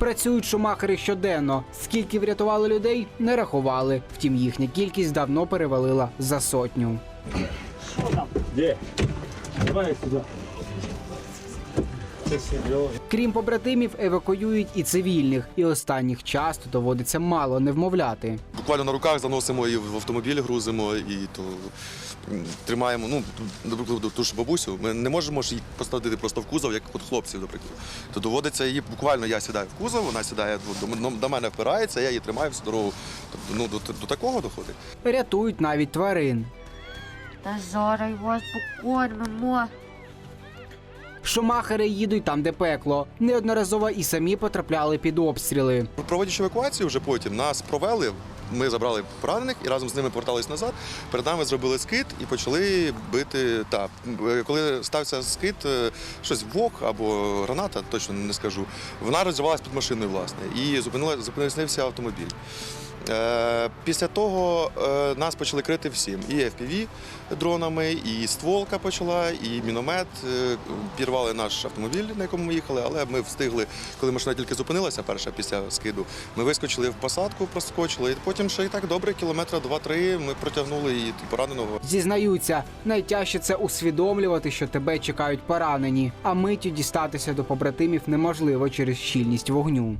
Працюють шумахери щоденно. Скільки врятували людей, не рахували. Втім, їхня кількість давно перевалила за сотню. Що там? Де? Давай серйозно. Крім побратимів, евакуюють і цивільних, і останніх часто доводиться мало не вмовляти. Буквально на руках заносимо і в автомобіль грузимо, і то тримаємо. Ну, наприклад, ту ж бабусю. Ми не можемо ж її посадити просто в кузов, як от хлопців, наприклад. То доводиться її буквально я сідаю в кузов, вона сідає до мене впирається, я її тримаю всю дорогу. Тобто, ну, до, до такого доходить. Рятують навіть тварин. Та зараз вас покормимо. Шумахери їдуть там, де пекло. Неодноразово і самі потрапляли під обстріли. Проводячи евакуацію, вже потім нас провели. Ми забрали поранених і разом з ними повертались назад. Перед нами зробили скид і почали бити. Та коли стався скид, е, щось вок або граната, точно не скажу. Вона розірвалася під машиною, власне, і зупинила зупинився автомобіль. Е, Після того е, нас почали крити всім. І FPV дронами, і стволка почала, і міномет. Е, Пірвали наш автомобіль, на якому ми їхали, але ми встигли, коли машина тільки зупинилася перша після скиду. Ми вискочили в посадку, проскочили. І потім ще і так добре, кілометра два-три ми протягнули і пораненого. Зізнаються, найтяжче це усвідомлювати, що тебе чекають поранені, а миттю дістатися до побратимів неможливо через щільність вогню.